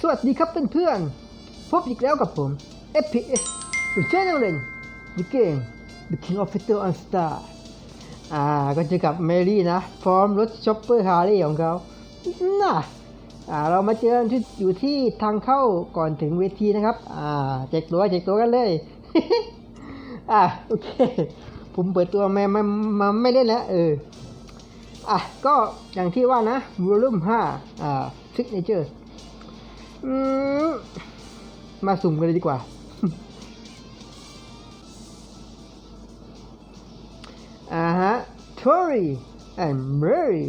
สวัสดีครับเพื่อนๆ พบอีกแล้วกับผม FPS คุณเชนเล่นดิเกง The King of Fighter on Star อ่า ก็เจอกับเมรี่นะ พร้อมรถช็อปเปอร์ฮาร์ลีของเขาน่ะอ่า เรามาเจอกันที่อยู่ที่ทางเข้าก่อนถึงเวทีนะครับ อ่าแจกตัวแจกตัวกันเลย อ่าโอเค ผมเปิดตัวมามามาไม่เล่นแล้วเออ อะ ก็อย่างที่ว่านะวอลุ่ม5อ่าซิกเนเจอร์ มาสุ่มกันเลยดีกว่า อ่าฮะ Tori and Mary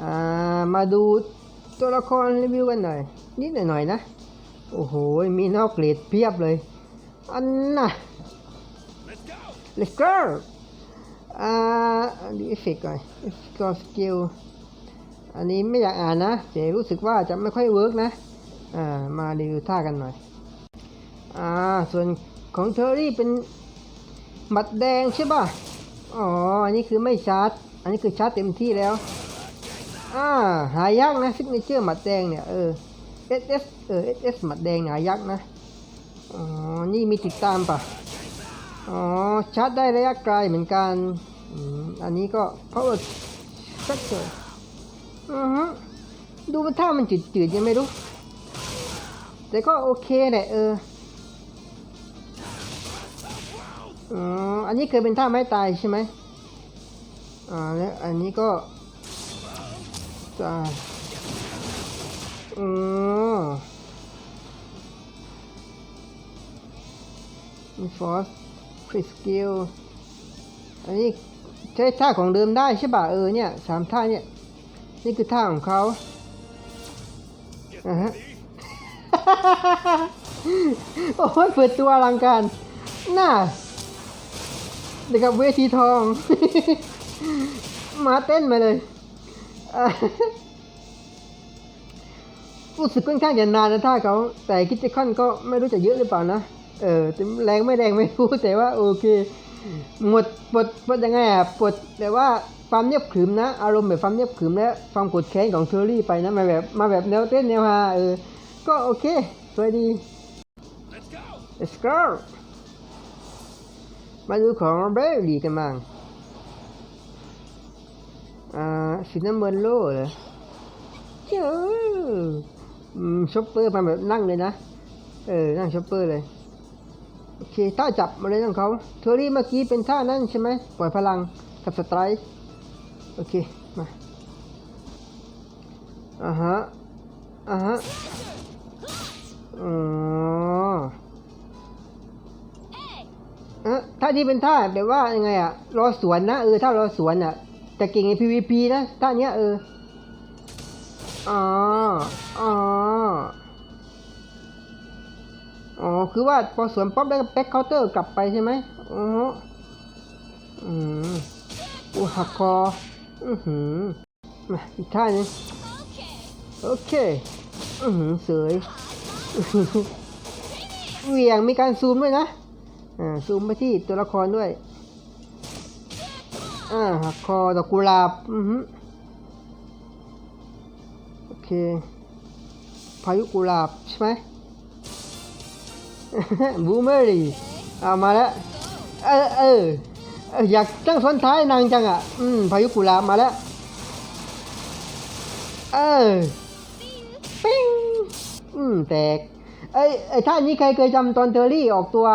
อ่า มาดูตัวละครรีวิวกันหน่อย นิดหน่อยนะ โอ้โห มีนอกเกรดเพียบเลย อันน่ะ Let's go อ่าดูเอฟเฟกต์ก่อนเอฟก็สกิลอันนี้ไม่อยากอ่านนะแต่รู้สึกว่าจะไม่ค่อยเวิร์กนะ มารีวิวท่ากันหน่อย อ่า ส่วนของเทอรี่เป็นหมัดแดงใช่ป่ะ อ๋อ อันนี้คือไม่ชาร์จ อันนี้คือชาร์จเต็มที่แล้ว อ่า หายากนะซิกเนเจอร์หมัดแดงเนี่ย เออ SS เออ SS หมัดแดงหายากนะ อ๋อ นี่มีติดตามป่ะ อ๋อ ชาร์จได้ระยะไกลเหมือนกัน อันนี้ก็ power structure อือฮะดูมันท่ามันจืดๆยังไม่รู้ แต่ก็โอเคแหละเอออ๋ออันนี้เคยเป็นท่าไม้ตายใช่ไหมอ่าแล้วอันนี้ก็จะอ๋อมีฟอสคริสกิลอันนี้ใช้ท่าของเดิมได้ใช่ป่ะเออเนี่ยสามท่าเนี่ย นี่คือท่าของเขาอ่าฮะ โอ้ยเปิดตัวอลังการ น่าเด็กกับเวทีทอง มาเต้นมาเลยรู้สึกค่อนข้างจะนานนะท่าเขาแต่กิดจะคอนก็ไม่รู้จะเยอะหรือเปล่านะ เออแรงไม่แรงไม่รู้แต่ว่าโอเค หมดปลดปลดยังไงอะปลดแต่ว่าความเนียบขึมนะ อารมณ์แบบความเนียบขึมและความกดแค้นของเทอรี่ไปนะมาแบบมาแบบแนวเต้นแนวฮาเออ ก็โอเคสวยดี Let's go มาดูของเบรดีกันบ้างอ่าสีน้ำเงินโล่เหรอเจ้าอืมช็อปเปอร์มาแบบนั่งเลยนะ เออ นั่งช็อปเปอร์เลย โอเคท่าจับมาเลยของเขาเทอรี่เมื่อกี้เป็นท่านั่นใช่ไหม ปล่อยพลังกับสไตร์โอเค มาอ่าฮะอ่าฮะ อ๋อเอะท่าที่เป็นท่าแบบว่ายังไงอะรอสวนนะเออถ้ารอสวนอะแต่เก่งใน PVP นะท่าเนี้ยเอออ๋ออ๋ออ๋อคือว่าพอสวนป๊อปแล้วก็แบ็คเคาน์เตอร์กลับไปใช่ไหมอ๋ออืมอูหักคออือหือมาอีกท่าหนึงโอเค อือหือเสย เหวี่ยงมีการซูมด้วยนะอ่าซูมไปที่ตัวละครด้วยอ่าหักคอดอกกุหลาบอือหือโอเค พายุกุหลาบใช่ไหมบูมเมอรี่ เอามาแล้ว เออเอออยากตั้งซ้อนท้ายนางจังอะ อืม พายุกุลาบมาแล้ว เออ อืมแตกไอ้ไอ้ท่านี้ใครเคยจำตอนเทอรี่ออกตัว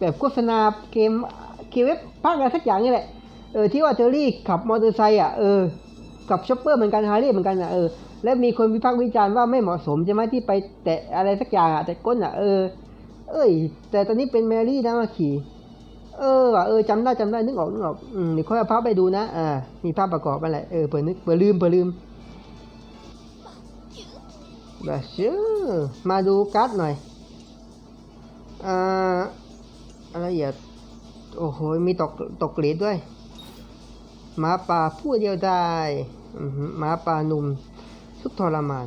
แบบโฆษณาเกมเกมเว็บภาคอะไรสักอย่างนี่แหละเออที่ว่าเทอรี่ขับมอเตอร์ไซค์อะเออกับช็อปเปอร์เหมือนกันฮาร์ลีเหมือนกันอะเออแล้วมีคนวิพากษ์วิจารณ์ว่าไม่เหมาะสมใช่ไหมที่ไปแตะอะไรสักอย่างอะแต่ก้นอะเออ เอ้ย แต่ตอนนี้เป็นแมรี่นะมาขี่เออว่ะเออจำได้จำได้นึกออกนึกออกอืมเดี๋ยวค่อยเอาภาพไปดูนะอ่ามีภาพประกอบอะไรเออเปิดนึกเปิดลืมเปิดลืม บบชื่อมาดูการ์ดหน่อยอ่าอะไรอย่าโอ้โห มีตกตกเกรดด้วยหมาป่าผู้เดียวได้หมาป่าหนุ่มทุกทรมาน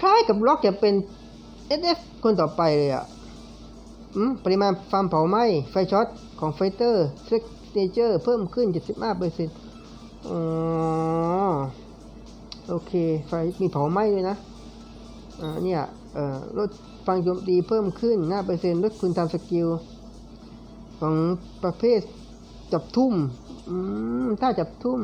คล้ายกับล็อกจะเป็น SF คนต่อไปเลยอะปริมาณฟาร์มเผาไหม้ ไฟช็อตของไฟเตอร์เซ็กเนเจอร์เพิ่มขึ้น 75เปอร์เซ็นต์อ๋อ โอเค ไฟมีเผาไหม้ด้วยนะ เนี่ยลดฟังโจมตีเพิ่มขึ้น 5%ลดคุณทำสกิล ของประเภทจับทุ่มถ้าจับทุ่ม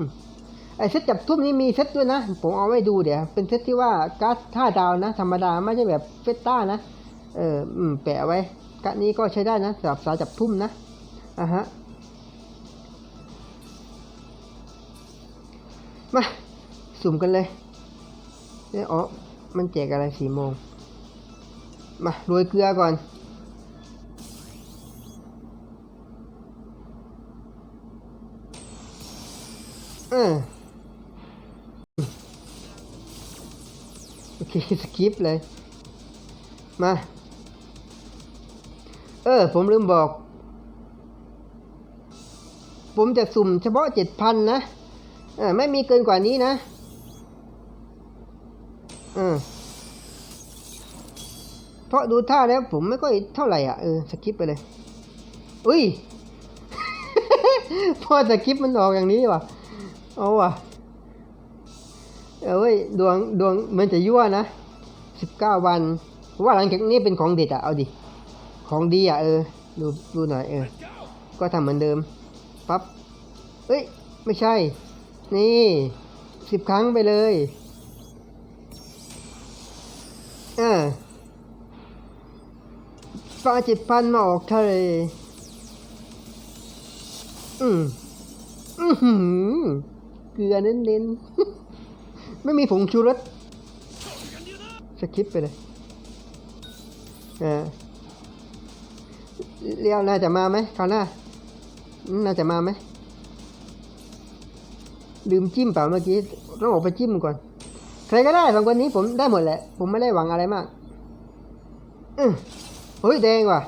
ไอเซตจับทุ่มนี่มีเซตด้วยนะ ผมเอาไว้ดูเดี๋ยว เป็นเซตที่ว่าการ์ดท่าดาวนะ ธรรมดาไม่ใช่แบบเฟตต้านะ เออแปะไว้การ์ดนี้ก็ใช้ได้นะสำหรับสายจับทุ่มนะ อะฮะ มา สุ่มกันเลยเนี่ยอ๋อ มันแจกอะไรสี่โมง มาโรยเกลือก่อน เออโอเค สกิปเลย มา เออ ผมลืมบอก ผมจะสุ่มเฉพาะเจ็ดพันนะเออไม่มีเกินกว่านี้นะ ออเพราะดูท่าแล้วผมไม่ค่อยเท่าไหร่อะเออสกิปไปเลย อุ้ย พอสกิปมันออกอย่างนี้ว่ะ เอาว่ะ เอ้ยดวงดวงมันจะยั่วนะสิบเก้าวัน ว่าหลังจากนี้เป็นของเด็ดอะเอาดิ ของดีอะเออ ดูดูหน่อยเออ ก็ทำเหมือนเดิม ปั๊บ เอ้ย ไม่ใช่ นี่สิบครั้งไปเลย อ่าปลาจิตพันมาออกทะเล อืมอือหือเกลือเน้นๆ ไม่มีผงชูรสสคิปไปเลยอ่าเรียวน่าจะมาไหมคราวหน้า น่าจะมาไหมลืมจิ้มเปล่าเมื่อกี้ต้องออกไปจิ้มก่อน ใครก็ได้บางคนนี้ผมได้หมดแหละ ผมไม่ได้หวังอะไรมาก อืมเฮ้ยแดงว่ะ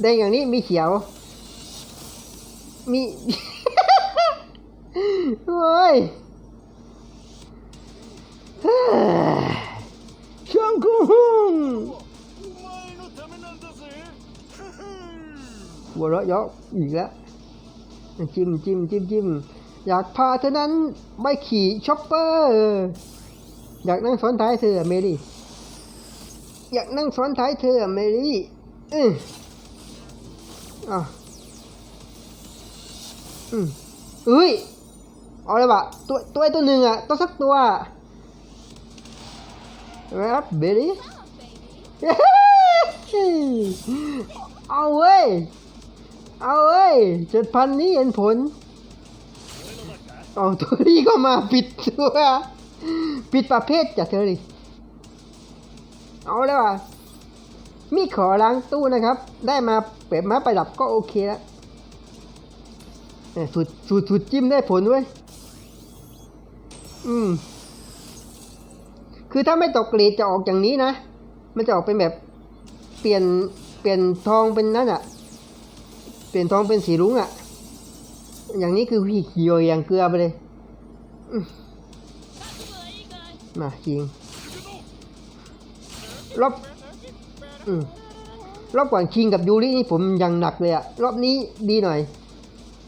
แดงอย่างนี้มีเขียว มีโอ้ยช่างกูฮุงหัวเราะยอกอีกแล้วจิ้มจิ้มจิ้มจิ้มอยากพาเธอนั้นไม่ขี่ช็อปเปอร์ อยากนั่งซ้อนท้ายเธอเมลี่ อยากนั่งซ้อนท้ายเธอเมลี่อืออะอืมเอ้ยเอาเลยวะตัวตัวไอ้ตัวหนึ่งอะตัวสักตัวแรปเบลลี่เอาเว้ย เอาเว้ยเจ็ดพันนี้เห็นผลเอาตัวนี้ก็มาปิดตัว ปิดประเภทจากเธอดิเอาแล้วอะมีขอล้างตู้นะครับ ได้มาเปิดมาประดับก็โอเคแล้วสูตรสูตรสูตรจิ้มได้ผลเว้ยอืม คือถ้าไม่ตกเกรดจะออกอย่างนี้นะ มันจะออกเป็นแบบเปลี่ยนเปลี่ยนทองเป็นนั่นอะเปลี่ยนทองเป็นสีรุ้งอะอย่างนี้คือพี่เขียวอย่างเกลือไปเลยอื มาจริงรอบอืมรอบก่อนคิงกับยูรินี่ผมยังหนักเลยอะรอบนี้ดีหน่อย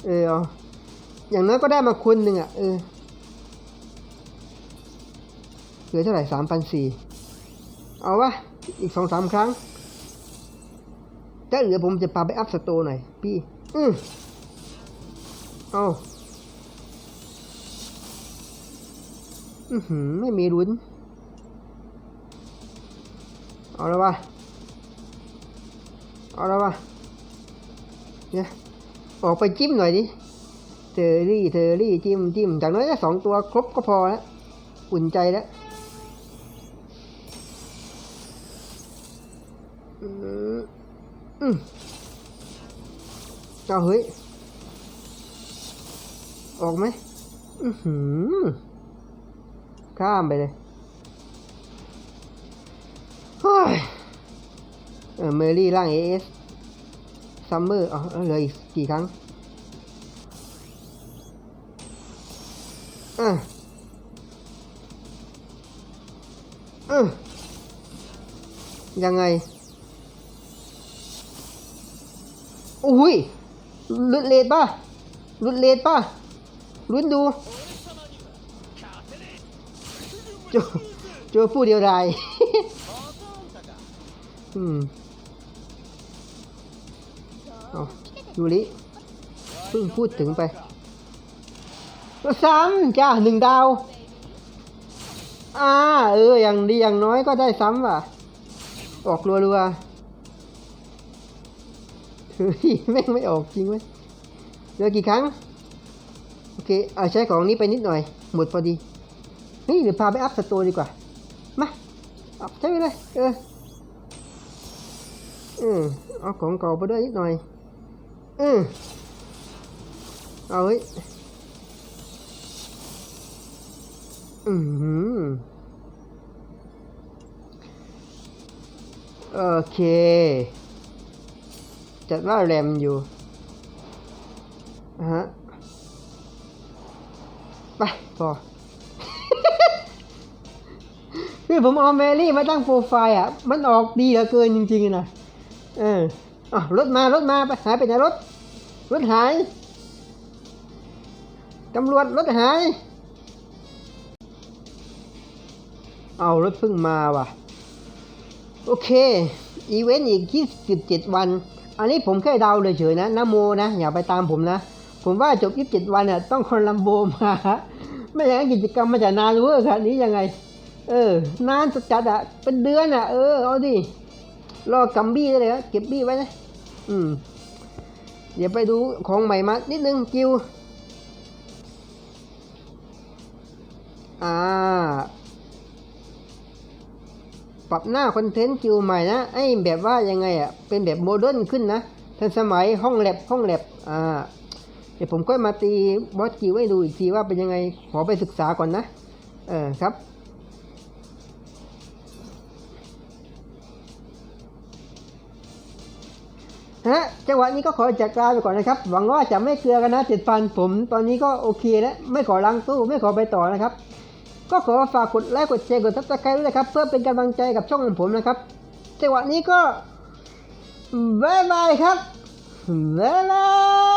เอออย่างน้อยก็ได้มาคนหนึ่งอะเออเหลือเท่าไหร่สามพันสี่เอาวะอีกสองสามครั้งถ้าเหลือผมจะพาไปอัพสโตหน่อย พี่ อืมเอาอือหือ ไม่มีลุ้น เอาแล้ววะเอาแล้ววะเนี่ยออกไปจิ้มหน่อยดิเทอรี่เทอรี่จิ้มจิ้มจากน้อยแค่สองตัวครบก็พอแล้วอุ่นใจแล้วอืมอืมเอาเฮ้ย ออกไหม อือหือ ข้ามไปเลยเฮ้ยเออเมอรี่ร่างเอสซัมเมอร์อ๋อเหลืออีกกี่ครั้งอะอือยังไงอุ้ยลุดเลดป่ะลุดเลดป่ะลุ้นดู โจโจผู้เดียวดายอืมเอายูริเพิ่งพูดถึงไปซ้ำจ้าหนึ่งดาว อ่า เออ อย่างดีอย่างน้อยก็ได้ซ้ำว่ะ ออกรัวๆเฮ้ยแม่งไม่ออกจริงเว้ยเหลือกี่ครั้ง โอเค เอาใช้ของนี้ไปนิดหน่อย หมดพอดี เฮ้ยเดี๋ยวพาไปอัพสตร์ดีกว่า มาอัพใช้ไปเลยเอออืมเอาของเก่าไปด้วยนิดหน่อย อืมเอาเฮ้ยอืมโอเค จัดว่าแรมอยู่อะฮะ ไปพอ คือผมเอาแมรี่มาตั้งโปรไฟล์อะ มันออกดีเหลือเกินจริงๆนะเอออะรถมารถมาไปหายไปไหนรถ รถหาย ตำรวจรถหาย เอารถเพิ่งมาว่ะ โอเค อีเวนต์อีก 27 วัน อันนี้ผมแค่เดาเลยเฉยๆนะนะโมนะ อย่าไปตามผมนะ ผมว่าจบ 27 วันเนี่ยต้องคนลัมโบมา ไม่อย่างนั้นกิจกรรมมันจะนานเวอร์ครับนี้ยังไง เออ นานจัดอะเป็นเดือนอะเออ เอาดิ รอกัมบี้ได้เลยครับเก็บบี้ไว้นะ อืม เดี๋ยวไปดูของใหม่มานิดนึงกิว อ่า ปรับหน้าคอนเทนต์กิวใหม่นะ ไอ้แบบว่ายังไงอะเป็นแบบโมเดิร์นขึ้นนะ ทันสมัยห้องแลบห้องแลบอ่า เดี๋ยวผมค่อยมาตีบอสกิวให้ดูอีกทีว่าเป็นยังไง ขอไปศึกษาก่อนนะ เออครับ ฮะจังหวะนี้ก็ขอจัดการไปก่อนนะครับ หวังว่าจะไม่เกลือกันนะเจ็ดฟันผม ตอนนี้ก็โอเคแล้ว ไม่ขอลังตู้ ไม่ขอไปต่อนะครับ ก็ขอฝากกดไลค์ กดแชร์ กดซับสไครต์ด้วยนะครับ เพื่อเป็นกำลังใจกับช่องของผมนะครับ จังหวะนี้ก็บายบายครับบ๊ายบาย